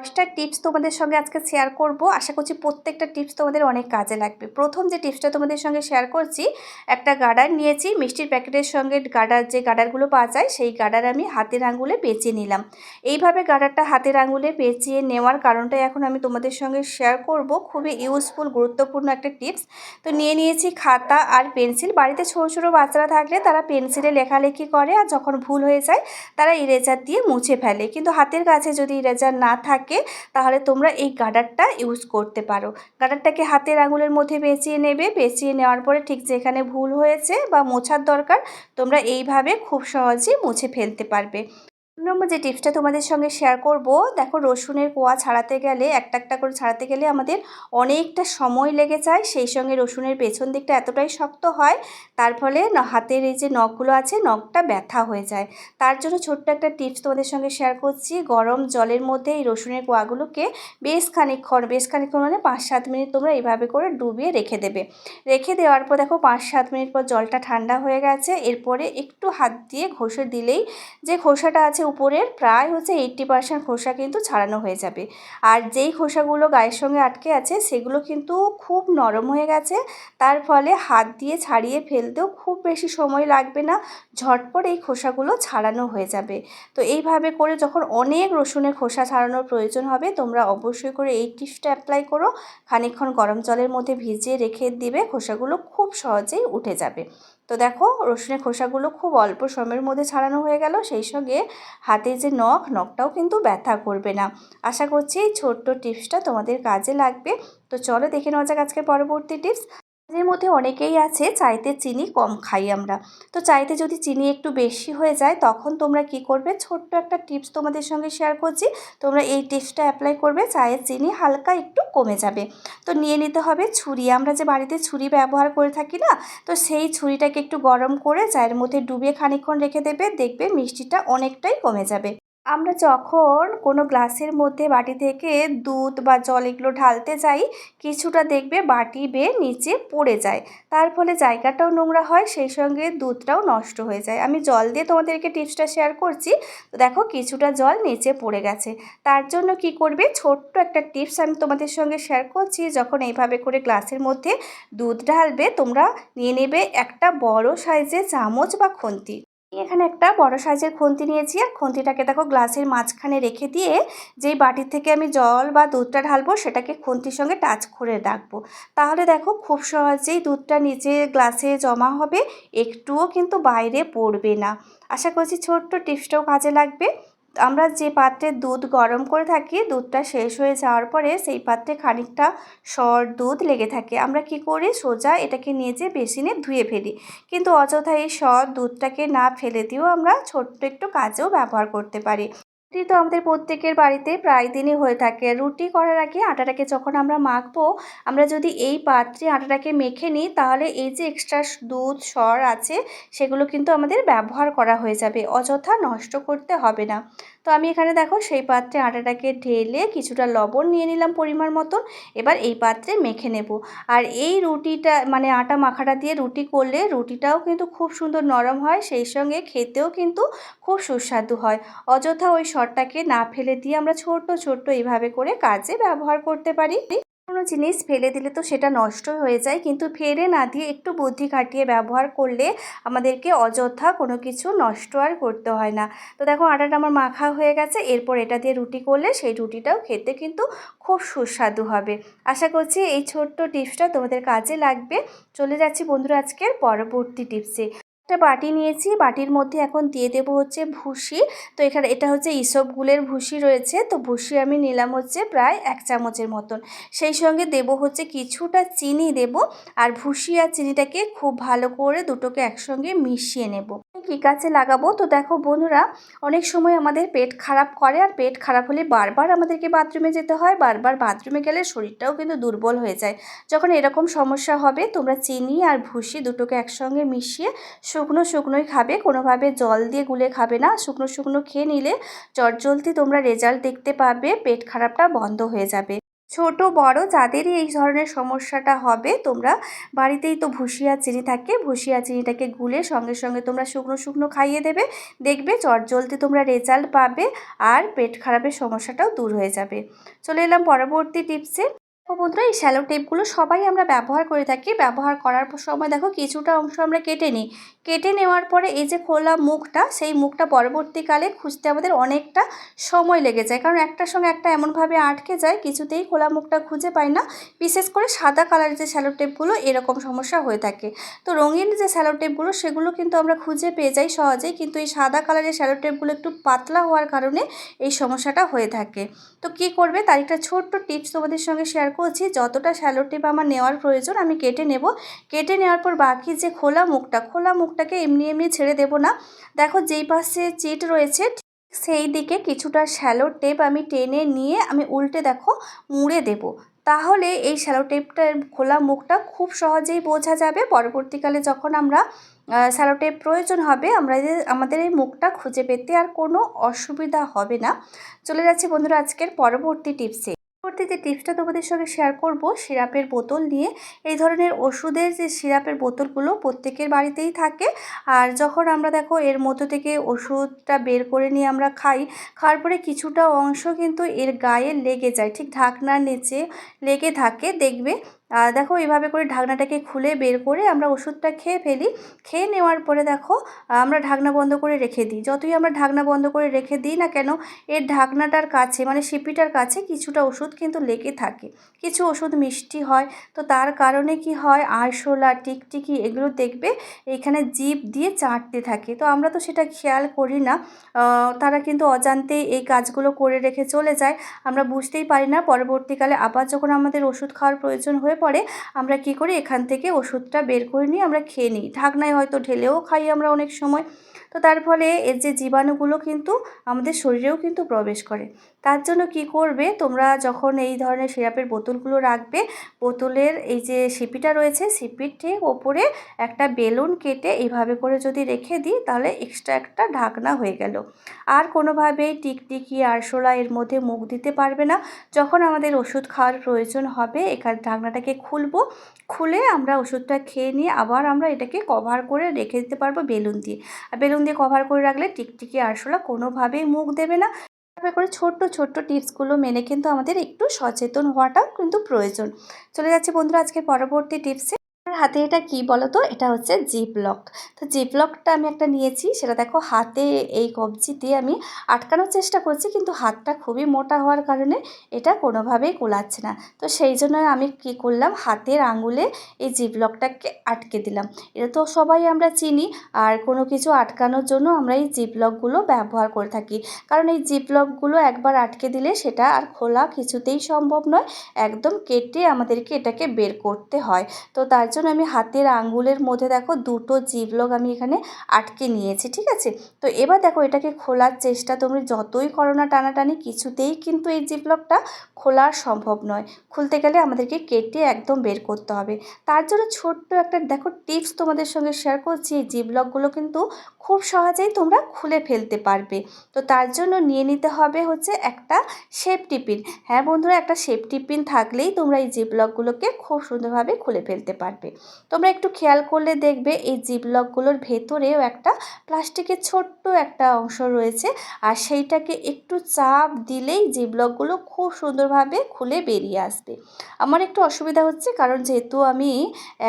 পাঁচটা টিপস তোমাদের সঙ্গে আজকে শেয়ার করব। আশা করছি প্রত্যেকটা টিপস তোমাদের অনেক কাজে লাগবে। প্রথম যে টিপসটা তোমাদের সঙ্গে শেয়ার করছি, একটা গার্ডার নিয়েছি, মিষ্টির প্যাকেটের সঙ্গে গার্ডার যে গার্ডারগুলো পাওয়া যায়, সেই গার্ডার আমি হাতের আঙুলে পেঁচিয়ে নিলাম। এইভাবে গার্ডারটা হাতের আঙুলে পেঁচিয়ে নেওয়ার কারণটাই এখন আমি তোমাদের সঙ্গে শেয়ার করব। খুবই ইউজফুল গুরুত্বপূর্ণ একটা টিপস তো নিয়ে নিয়েছি খাতা আর পেন্সিল। বাড়িতে ছোটো ছোটো বাচ্চারা থাকলে তারা পেন্সিলে লেখালেখি করে আর যখন ভুল হয়ে যায়, তারা ইরেজার দিয়ে মুছে ফেলে। কিন্তু হাতের কাছে যদি ইরেজার না থাকে থাকে, তাহলে তোমরা এই গার্ডারটা ইউজ করতে পারো। গার্ডারটাকে হাতের আঙুলের মধ্যে পেঁচিয়ে নেবে, পেঁচিয়ে নেওয়ার পরে ঠিক যেখানে ভুল হয়েছে বা মোছার দরকার, তোমরা এইভাবে খুব সহজেই মুছে ফেলতে পারবে। নম্বর যে টিপসটা তোমাদের সঙ্গে শেয়ার করব, দেখো রসুনের কোয়া ছাড়াতে গেলে, একটা একটা করে ছাড়াতে গেলে আমাদের অনেকটা সময় লেগে যায়। সেই সঙ্গে রসুনের পেছন দিকটা এতটাই শক্ত হয়, তার ফলে হাতের এই যে নখগুলো আছে, নখটা ব্যথা হয়ে যায়। তার জন্য ছোট্ট একটা টিপস তোমাদের সঙ্গে শেয়ার করছি। গরম জলের মধ্যে এই রসুনের কোয়াগুলোকে বেশ খানিকক্ষণ বেশ খানিকক্ষণ মানে পাঁচ সাত মিনিট তোমরা এইভাবে করে ডুবিয়ে রেখে দেবে। রেখে দেওয়ার পর দেখো পাঁচ সাত মিনিট পর জলটা ঠান্ডা হয়ে গেছে। এরপরে একটু হাত দিয়ে ঘষে দিলেই যে খোসাটা আছে উপরের প্রায় হচ্ছে এইট্টি পার্সেন্ট খোসা কিন্তু ছাড়ানো হয়ে যাবে। আর যেই খোসাগুলো গায়ের সঙ্গে আটকে আছে, সেগুলো কিন্তু খুব নরম হয়ে গেছে। তার ফলে হাত দিয়ে ছাড়িয়ে ফেলতেও খুব বেশি সময় লাগবে না। ঝটপট এই খোসাগুলো ছাড়ানো হয়ে যাবে। তো এইভাবে করে যখন অনেক রসুনের খোসা ছাড়ানোর প্রয়োজন হবে, তোমরা অবশ্যই করে এই টিপসটা অ্যাপ্লাই করো। খানিকক্ষণ গরম জলের মধ্যে ভিজিয়ে রেখে দিবে, খোসাগুলো খুব সহজেই উঠে যাবে। তো দেখো, রসুনের খোসাগুলো খুব অল্প সময়ের মধ্যে ছাড়ানো হয়ে গেল। সেই সঙ্গে হাতে যে নখ, নখটাও কিন্তু ব্যথা করবে না। আশা করছি এই ছোট্ট টিপসটা তোমাদের কাজে লাগবে। তো চলো দেখে নেওয়া যাক আজকের পরবর্তী টিপস। এর মধ্যে অনেকেই আছে চাইতে চিনি কম খাই আমরা। তো চাইতে যদি চিনি একটু বেশি হয়ে যায়, তখন তোমরা কি করবে? ছোট্ট একটা টিপস তোমাদের সঙ্গে শেয়ার করছি। তোমরা এই টিপসটা অ্যাপ্লাই করবে, চায়ের চিনি হালকা একটু কমে যাবে। তো নিয়ে নিতে হবে ছুরি। আমরা যে বাড়িতে ছুরি ব্যবহার করে থাকি না, তো সেই ছুরিটাকে একটু গরম করে চায়ের মধ্যে ডুবিয়ে খানিক্ষণ রেখে দেবে। দেখবে মিষ্টিটা অনেকটাই কমে যাবে। আমরা যখন কোনো গ্লাসের মধ্যে বাটি থেকে দুধ বা জল এগুলো ঢালতে যাই, কিছুটা দেখবে বাটি বেয়ে নিচে পড়ে যায়। তার ফলে জায়গাটাও নোংরা হয়, সেই সঙ্গে দুধটাও নষ্ট হয়ে যায়। আমি জল দিয়ে তোমাদেরকে টিপসটা শেয়ার করছি। তো দেখো কিছুটা জল নিচে পড়ে গেছে। তার জন্য কি করবে? ছোট্ট একটা টিপস আমি তোমাদের সঙ্গে শেয়ার করছি। যখন এইভাবে করে গ্লাসের মধ্যে দুধ ঢালবে, তোমরা নিয়ে নেবে একটা বড় সাইজের চামচ বা খুন্তি। এখানে একটা বড় সাইজের খুন্তি নিয়েছি আর খুন্তিটাকে দেখো গ্লাসের মাঝখানে রেখে দিয়ে যেই বাটির থেকে আমি জল বা দুধটা ঢালবো সেটাকে খুন্তির সঙ্গে টাচ করে রাখব। তাহলে দেখো খুব সহজেই দুধটা নিচে গ্লাসে জমা হবে, একটুও কিন্তু বাইরে পড়বে না। আশা করছি ছোট্ট টিপসটাও কাজে লাগবে। আমরা যে পাত্রে দুধ গরম করে থাকি, দুধটা শেষ হয়ে যাওয়ার পরে সেই পাত্রে খানিকটা সর দুধ লেগে থাকে। আমরা কি করি? সোজা এটাকে নিয়ে যেয়ে বেসিনে ধুয়ে ফেলি। কিন্তু অযথা এই সর দুধটাকে না ফেলে দিয়েও আমরা ছোট্ট একটু কাজেও ব্যবহার করতে পারি। রুটি তো আমাদের প্রত্যেকের বাড়িতে প্রায় দিনই হয়ে থাকে। রুটি করার আগে আটাটাকে যখন আমরা মাখবো, আমরা যদি এই পাত্রে আটাটাকে মেখে নিই, তাহলে এই যে এক্সট্রা দুধ, সর আছে, সেগুলো কিন্তু আমাদের ব্যবহার করা হয়ে যাবে। অযথা নষ্ট করতে হবে না। তো আমি এখানে দেখো সেই পাত্রে আটাটাকে ঢেলে কিছুটা লবণ নিয়ে নিলাম পরিমাণ মতন। এবার এই পাত্রে মেখে নেব। আর এই রুটিটা মানে আটা মাখাটা দিয়ে রুটি করলে রুটিটাও কিন্তু খুব সুন্দর নরম হয়, সেই সঙ্গে খেতেও কিন্তু খুব সুস্বাদু হয়। অযথা ওই সরটাকে না ফেলে দিয়ে আমরা ছোট্ট ছোট্ট এইভাবে করে কাজে ব্যবহার করতে পারি। কোনো জিনিস ফেলে দিলে তো সেটা নষ্ট হয়ে যায়। কিন্তু ফেলে না দিয়ে একটু বুদ্ধি খাটিয়ে ব্যবহার করলে আমাদেরকে অযথা কোনো কিছু নষ্ট আর করতে হয় না। তো দেখো আটাটা আমার মাখা হয়ে গেছে, এরপর এটা দিয়ে রুটি করলে সেই রুটিটাও খেতে কিন্তু খুব সুস্বাদু হবে। আশা করছি এই ছোট্ট টিপসটা তোমাদের কাজে লাগবে। চলে যাচ্ছি বন্ধুরা আজকের পরবর্তী টিপসে। একটা বাটি নিয়েছি। বাটির মধ্যে এখন দিয়ে দেব হচ্ছে ভুসি। তো এখানে এটা হচ্ছে ইসবগুলের ভুসি রয়েছে। তো ভুসি আমি নিলাম হচ্ছে প্রায় এক চামচের মতন। সেই সঙ্গে দেব হচ্ছে কিছুটা চিনি দেব। আর ভুসি আর চিনিটাকে খুব ভালো করে দুটোকে একসঙ্গে মিশিয়ে নেব। কী কাছে লাগাবো? তো দেখো বন্ধুরা, অনেক সময় আমাদের পেট খারাপ করে, আর পেট খারাপ হলে বারবার আমাদেরকে বাথরুমে যেতে হয়। বারবার বাথরুমে গেলে শরীরটাও কিন্তু দুর্বল হয়ে যায়। যখন এরকম সমস্যা হবে, তোমরা চিনি আর ভুসি দুটোকে একসঙ্গে মিশিয়ে শুকনো শুকনোই খাবে। কোনোভাবে জল দিয়ে গুলে খাবে না। শুকনো শুকনো খেয়ে নিলে চটজলদি তোমরা রেজাল্ট দেখতে পাবে, পেট খারাপটা বন্ধ হয়ে যাবে। ছোট, বড় যাদেরই এই ধরনের সমস্যাটা হবে, তোমরা বাড়িতেই তো ভুষিয়া চিনি থাকে, ভুষিয়া চিনিটাকে গুলে সঙ্গে সঙ্গে তোমরা শুকনো শুকনো খাইয়ে দেবে। দেখবে চট চটজলদি তোমরা রেজাল্ট পাবে আর পেট খারাপের সমস্যাটাও দূর হয়ে যাবে। চলে এলাম পরবর্তী টিপসে। তো বন্ধুরা, এই শ্যালো টেপগুলো সবাই আমরা ব্যবহার করে থাকি। ব্যবহার করার সময় দেখো কিছুটা অংশ আমরা কেটে নিই। কেটে নেওয়ার পরে এই যে খোলা মুখটা, সেই মুখটা পরবর্তীকালে খুঁজতে আমাদের অনেকটা সময় লেগে যায়। কারণ একটার সঙ্গে একটা এমনভাবে আটকে যায়, কিছুতেই খোলা মুখটা খুঁজে পাই না। বিশেষ করে সাদা কালারের যে শ্যালো টেপগুলো এরকম সমস্যা হয়ে থাকে। তো রঙিন যে শ্যালো টেপগুলো সেগুলো কিন্তু আমরা খুঁজে পেয়ে যাই সহজেই। কিন্তু এই সাদা কালারের শ্যালো টেপগুলো একটু পাতলা হওয়ার কারণে এই সমস্যাটা হয়ে থাকে। তো কি করবে? তার একটা ছোট্ট টিপস তোমাদের সঙ্গে শেয়ার করছি যতটা শ্যালো টিপ আমার নেওয়ার প্রয়োজন, আমি কেটে নেব। কেটে নেওয়ার পর বাকি যে খোলা মুখটা, খোলা মুখটাকে এমনি এমনি ছেড়ে দেব না। দেখো যেই পাশে চিট রয়েছে সেই দিকে কিছুটা শ্যালো টেপ আমি টেনে নিয়ে আমি উল্টে দেখো মুড়ে দেব। তাহলে এই শ্যালো টেপটার খোলা মুখটা খুব সহজেই বোঝা যাবে। পরবর্তীকালে যখন আমরা শ্যালো টেপ প্রয়োজন হবে, আমরা আমাদের এই মুখটা খুঁজে পেতে আর কোনো অসুবিধা হবে না। চলে যাচ্ছি বন্ধুরা আজকের পরবর্তী টিপসে। পরবর্তী যে টিপসটা তোমাদের সঙ্গে শেয়ার করব, সিরাপের বোতল নিয়ে, এই ধরনের ওষুধের যে সিরাপের বোতলগুলো প্রত্যেকের বাড়িতেই থাকে। আর যখন আমরা দেখো এর মধ্য থেকে ওষুধটা বের করে নিয়ে আমরা খাই, খাওয়ার পরে কিছুটা অংশ কিন্তু এর গায়ে লেগে যায়, ঠিক ঢাকনার নিচে লেগে থাকে, দেখবে দেখো এইভাবে করে ঢাকনাটাকে খুলে বের করে আমরা ওষুধটা খেয়ে ফেলি। খেয়ে নেওয়ার পরে দেখো, আমরা ঢাকনা বন্ধ করে রেখে দিই। যতই আমরা ঢাকনা বন্ধ করে রেখে দিই না কেন, এর ঢাকনাটার কাছে মানে সিপিটার কাছে কিছুটা ওষুধ কিন্তু লেগে থাকে। কিছু ওষুধ মিষ্টি হয়, তো তার কারণে কি হয়, আরশোলা, টিকটিকি এগুলো দেখবে এখানে জিপ দিয়ে চাটতে থাকে। তো আমরা তো সেটা খেয়াল করি না। তারা কিন্তু অজান্তেই এই কাজগুলো করে রেখে চলে যায়। আমরা বুঝতেই পারি না, পরবর্তীকালে আবার যখন আমাদের ওষুধ খাওয়ার প্রয়োজন হয়ে পরে আমরা কি করি? এখান থেকে ওষুধটা বের করে নিয়ে আমরা খেয়ে নিই। ঢাকনায় হয়তো ঢেলেও খাই আমরা অনেক সময়। তো তার ফলে এর যে জীবাণুগুলো কিন্তু আমাদের শরীরেও কিন্তু প্রবেশ করে। তার জন্য কি করবে? তোমরা যখন এই ধরনের সিরাপের বোতলগুলো রাখবে, বোতলের এই যে সিপিটা রয়েছে সিপির ঠিক ওপরে একটা বেলুন কেটে এইভাবে করে যদি রেখে দিই, তাহলে এক্সট্রা একটা ঢাকনা হয়ে গেল। আর কোনোভাবেই টিকটিকি, আরশোলা এর মধ্যে মুখ দিতে পারবে না। যখন আমাদের ওষুধ খাওয়ার প্রয়োজন হবে, এখানে ঢাকনাটাকে খুলবো, খুলে আমরা ওষুধটা খেয়ে নিয়ে আবার আমরা এটাকে কভার করে রেখে দিতে পারব বেলুন দিয়ে। আর বেলুন দিয়ে কভার করে রাখলে টিকটিকি আরশোলা কোনোভাবেই মুখ দেবে না। তারপরে করে ছোট্ট ছোট্ট টিপসগুলো মেনে কিন্তু আমাদের একটু সচেতন হওয়াটাও কিন্তু প্রয়োজন। চলে যাচ্ছে বন্ধুরা আজকে পরবর্তী টিপসে। হাতে এটা কি বলো তো এটা হচ্ছে জিপ লক তো জিপ লকটা আমি একটা নিয়েছি, সেটা দেখো হাতে এই কবজি দিয়ে আমি আটকানোর চেষ্টা করছি, কিন্তু হাতটা খুবই মোটা হওয়ার কারণে এটা কোনোভাবেই কোলাচ্ছে না। তো সেই জন্য আমি কি করলাম, হাতের আঙুলে এই জিপ লকটাকে আটকে দিলাম। এটা তো সবাই আমরা চিনি, আর কোনো কিছু আটকানোর জন্য আমরা এই জিপ লকগুলো ব্যবহার করে থাকি। কারণ এই জিপ লকগুলো একবার আটকে দিলে সেটা আর খোলা কিছুতেই সম্ভব নয়, একদম কেটে আমাদেরকে এটাকে বের করতে হয়। তো তার জন্য আমি হাতের আঙ্গুলের মধ্যে দেখো দুটো জিভলগ আমি এখানে আটকে নিয়েছি, ঠিক আছে? তো এবার দেখো এটাকে খোলার চেষ্টা তুমি যতই করো না টানাটানি কিছুতেই কিন্তু এই জিভলগটা খোলা সম্ভব নয়। খুলতে গেলে আমাদেরকে কেটে একদম বের করতে হবে। তার জন্য ছোট্ট একটা দেখো টিপস তোমাদের সঙ্গে শেয়ার করছি। এই জিভলকগুলো কিন্তু খুব সহজেই তোমরা খুলে ফেলতে পারবে। তো তার জন্য নিয়ে নিতে হবে হচ্ছে একটা সেফটি পিন হ্যাঁ বন্ধুরা, একটা সেফটি পিন থাকলেই তোমরা এই জিপলকগুলোকে খুব সুন্দরভাবে খুলে ফেলতে পারবে। তোমরা একটু খেয়াল করলে দেখবে এই জিপলকগুলোর ভেতরেও একটা প্লাস্টিকের ছোট্ট একটা অংশ রয়েছে আর সেইটাকে একটু চাপ দিলেই জিপলকগুলো খুব সুন্দরভাবে খুলে বেরিয়ে আসবে। আমার একটু অসুবিধা হচ্ছে কারণ যেহেতু আমি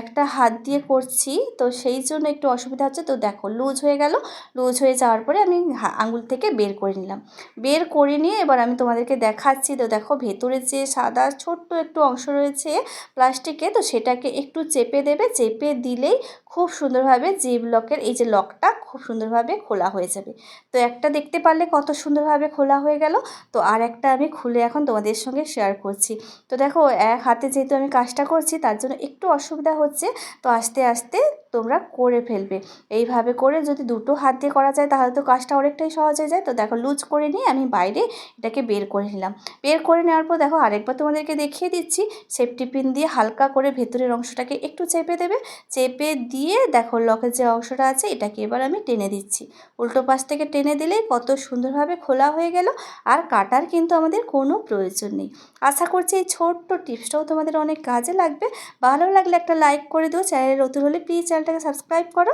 একটা হাত দিয়ে করছি, তো সেই জন্য একটু অসুবিধা হচ্ছে। তো দেখো লুজ হয়ে গেল লুজ হয়ে যাওয়ার পরে আমি আঙুল থেকে বের করে নিলাম। বের করে নিয়ে এবার আমি তোমাদেরকে দেখাচ্ছি। তো দেখো ভেতরে যে সাদা ছোট্ট একটু অংশ রয়েছে প্লাস্টিকে, তো সেটাকে একটু চেপে দেবে। চেপে দিলেই খুব সুন্দরভাবে জিপ লকের এই যে লকটা খুব সুন্দরভাবে খোলা হয়ে যাবে। তো একটা দেখতে পারলে কত সুন্দরভাবে খোলা হয়ে গেল। তো আর একটা আমি খুলে এখন তোমাদের সঙ্গে শেয়ার করছি। তো দেখো, এক হাতে যেহেতু আমি কাজটা করছি, তার জন্য একটু অসুবিধা হচ্ছে। তো আস্তে আস্তে তোমরা করে ফেলবে। এইভাবে করে যদি দুটো হাত দিয়ে করা যায়, তাহলে তো কাজটা অনেকটাই সহজ হয়ে যায়। তো দেখো, লুজ করে নিয়ে আমি বাইরে এটাকে বের করে নিলাম। বের করে নেওয়ার পর দেখো, আরেকবার তোমাদেরকে দেখিয়ে দিচ্ছি। সেফটি পিন দিয়ে হালকা করে ভেতরের অংশটাকে একটু চেপে দেবে। চেপে দিয়ে দেখো, লকের যে অংশটা আছে, এটাকে এবার আমি টেনে দিচ্ছি। উল্টো পাশ থেকে টেনে দিলেই কত সুন্দরভাবে খোলা হয়ে গেল। আর কাটার কিন্তু আমাদের কোনো প্রয়োজন নেই। আশা করছি এই ছোট্ট টিপসটাও তোমাদের অনেক কাজে লাগবে। ভালো লাগলে একটা লাইক করে দিও। চ্যানেলে নতুন হলে প্লিজ চ্যানেলটাকে সাবস্ক্রাইব করো।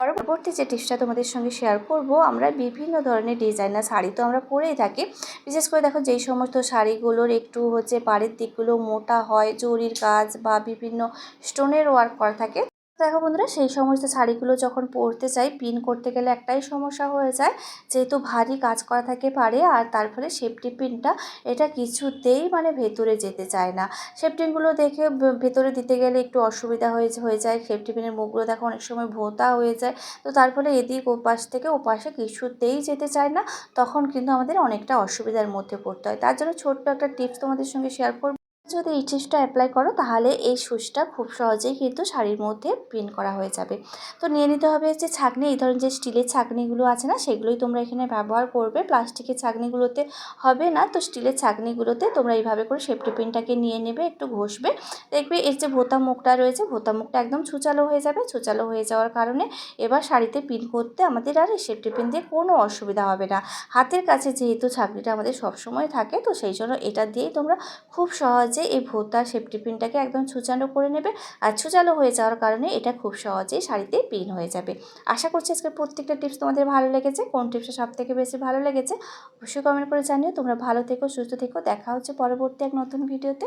পরবর্তী যে টিপসটা তোমাদের সঙ্গে শেয়ার করব, আমরা বিভিন্ন ধরনের ডিজাইনার শাড়ি তো আমরা পরেই থাকি। বিশেষ করে দেখো যেই সমস্ত শাড়িগুলোর একটু হচ্ছে পাড়ের দিকগুলো মোটা হয়, জরির কাজ বা বিভিন্ন স্টোনের ওয়ার্ক করা থাকে দেখো বন্ধুরা, সেই সমস্ত শাড়িগুলো যখন পরতে চাই পিন করতে গেলে একটাই সমস্যা হয়ে যায়, যেহেতু ভারী কাজ করা থাকে পারে আর তার ফলে সেফটি পিনটা এটা কিছুতেই মানে ভেতরে যেতে চায় না। সেফটিনগুলো দেখে ভেতরে দিতে গেলে একটু অসুবিধা হয়ে হয়ে যায় সেফটি পিনের মুখগুলো দেখো অনেক সময় ভোতা হয়ে যায়, তো তার ফলে এদিক ওপাশ থেকে ওপাশে কিছুতেই যেতে চায় না, তখন কিন্তু আমাদের অনেকটা অসুবিধার মধ্যে পড়তে হয়। তার জন্য ছোট্ট একটা টিপস তোমাদের সঙ্গে শেয়ার করব। যদি এই টিপসটা অ্যাপ্লাই করো, তাহলে এই সুচটা খুব সহজেই কিন্তু শাড়ির মধ্যে প্রিন্ট করা হয়ে যাবে। তো নিয়ে নিতে হবে যে ছাঁকনি, এই ধরনের যে স্টিলের ছাঁকনিগুলো আছে না, সেগুলোই তোমরা এখানে ব্যবহার করবে। প্লাস্টিকের ছাঁকনিগুলোতে হবে না, তো স্টিলের ছাঁকনিগুলোতে তোমরা এইভাবে করে সেফটি পিনটাকে নিয়ে নেবে, একটু ঘষবে। দেখবে এর যে ভোতা মুখটা রয়েছে, ভোতা মুখটা একদম ছুচালো হয়ে যাবে। ছুচালো হয়ে যাওয়ার কারণে এবার শাড়িতে পিন করতে আমাদের আর এই সেফটি পিন দিয়ে কোনো অসুবিধা হবে না। হাতের কাছে যেহেতু ছাঁকনিটা আমাদের সবসময় থাকে, তো সেই জন্য এটা দিয়েই তোমরা খুব সহজ সহজে এই ভোতা সেফটি পিনটাকে একদম ছুচানো করে নেবে। আর ছুচালো হয়ে যাওয়ার কারণে এটা খুব সহজেই শাড়িতে পিন হয়ে যাবে। আশা করছি আজকের প্রত্যেকটা টিপস তোমাদের ভালো লেগেছে। কোন টিপসটা সব থেকে বেশি ভালো লেগেছে? অবশ্যই কমেন্ট করে জানিও। তোমরা ভালো থেকো, সুস্থ থেকো। দেখা হচ্ছে পরবর্তী এক নতুন ভিডিওতে